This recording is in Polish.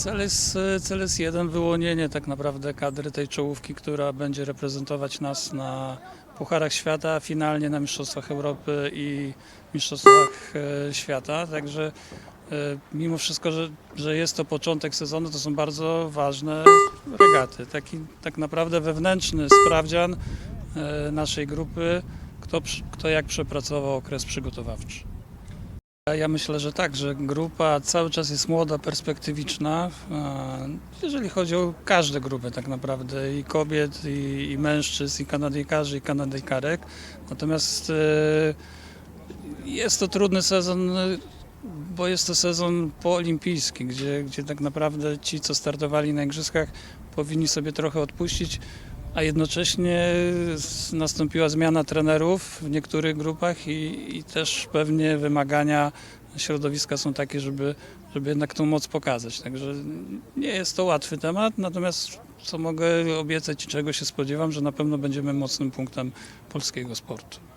Cel jest, cel jest jeden, wyłonienie tak naprawdę kadry tej czołówki, która będzie reprezentować nas na Pucharach Świata, finalnie na Mistrzostwach Europy i Mistrzostwach e, Świata. Także e, mimo wszystko, że, że jest to początek sezonu, to są bardzo ważne regaty. Taki tak naprawdę wewnętrzny sprawdzian e, naszej grupy, kto, kto jak przepracował okres przygotowawczy. Ja myślę, że tak, że grupa cały czas jest młoda, perspektywiczna. Jeżeli chodzi o każde grupy tak naprawdę, i kobiet, i, i mężczyzn, i Kanadyjkarzy, i Kanadyjkarek. Natomiast e, jest to trudny sezon, bo jest to sezon poolimpijski, gdzie, gdzie tak naprawdę ci, co startowali na igrzyskach, powinni sobie trochę odpuścić, a jednocześnie nastąpiła zmiana trenerów w niektórych grupach i, i też pewnie wymagania środowiska są takie, żeby, żeby jednak tą moc pokazać. Także nie jest to łatwy temat, natomiast co mogę obiecać i czego się spodziewam, że na pewno będziemy mocnym punktem polskiego sportu.